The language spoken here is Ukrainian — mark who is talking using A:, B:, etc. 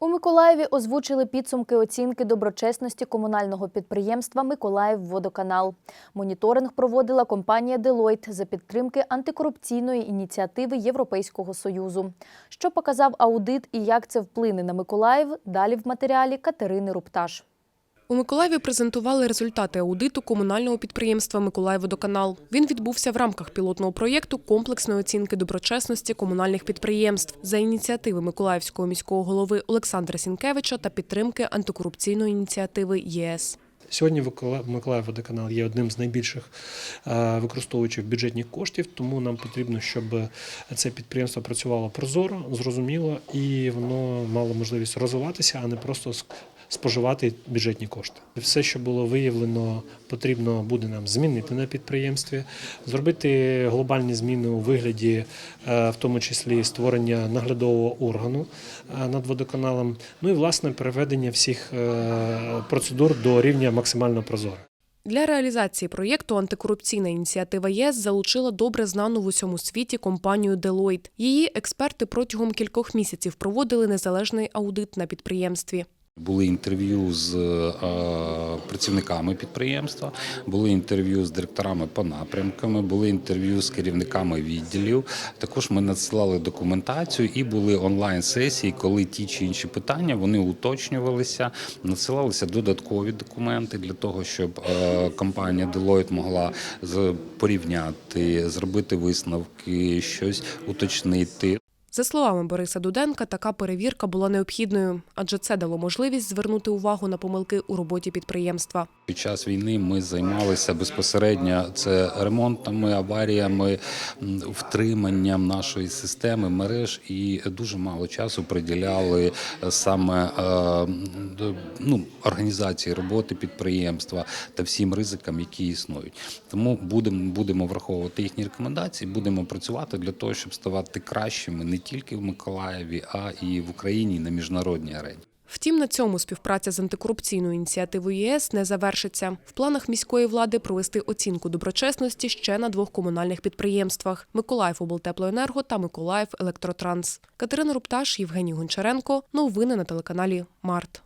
A: У Миколаєві озвучили підсумки оцінки доброчесності комунального підприємства Миколаївводоканал. Моніторинг проводила компанія Делойт за підтримки антикорупційної ініціативи Європейського союзу. Що показав аудит і як це вплине на Миколаїв? Далі в матеріалі Катерини Рупташ.
B: У Миколаєві презентували результати аудиту комунального підприємства «Миколаївводоканал». Він відбувся в рамках пілотного проєкту комплексної оцінки доброчесності комунальних підприємств за ініціативи Миколаївського міського голови Олександра Сінкевича та підтримки антикорупційної ініціативи ЄС.
C: Сьогодні Миколаївводоканал є одним з найбільших е, використовувачів бюджетних коштів, тому нам потрібно, щоб це підприємство працювало прозоро, зрозуміло і воно мало можливість розвиватися, а не просто споживати бюджетні кошти. Все, що було виявлено, потрібно буде нам змінити на підприємстві, зробити глобальні зміни у вигляді, е, в тому числі створення наглядового органу е, над водоканалом. Ну і власне переведення всіх процедур до рівня максимально прозоро.
B: Для реалізації проєкту антикорупційна ініціатива ЄС залучила добре знану в усьому світі компанію Deloitte. Її експерти протягом кількох місяців проводили незалежний аудит на підприємстві.
D: Були інтерв'ю з е, працівниками підприємства, були інтерв'ю з директорами по напрямками, були інтерв'ю з керівниками відділів. Також ми надсилали документацію і були онлайн-сесії, коли ті чи інші питання вони уточнювалися, надсилалися додаткові документи для того, щоб е, компанія Deloitte могла порівняти, зробити висновки, щось уточнити.
B: За словами Бориса Дуденка, така перевірка була необхідною, адже це дало можливість звернути увагу на помилки у роботі підприємства.
D: Під час війни ми займалися безпосередньо це ремонтами, аваріями, втриманням нашої системи мереж і дуже мало часу приділяли е, саме е, ну, організації роботи підприємства та всім ризикам, які існують. Тому будемо будемо враховувати їхні рекомендації, будемо працювати для того, щоб ставати кращими не тільки в Миколаєві, а і в Україні на міжнародній арені.
B: Втім, на цьому співпраця з антикорупційною ініціативою ЄС не завершиться. В планах міської влади провести оцінку доброчесності ще на двох комунальних підприємствах: Миколаїв облтеплоенерго та Миколаїв електротранс. Катерина Рупташ, Євгеній Гончаренко. Новини на телеканалі Март.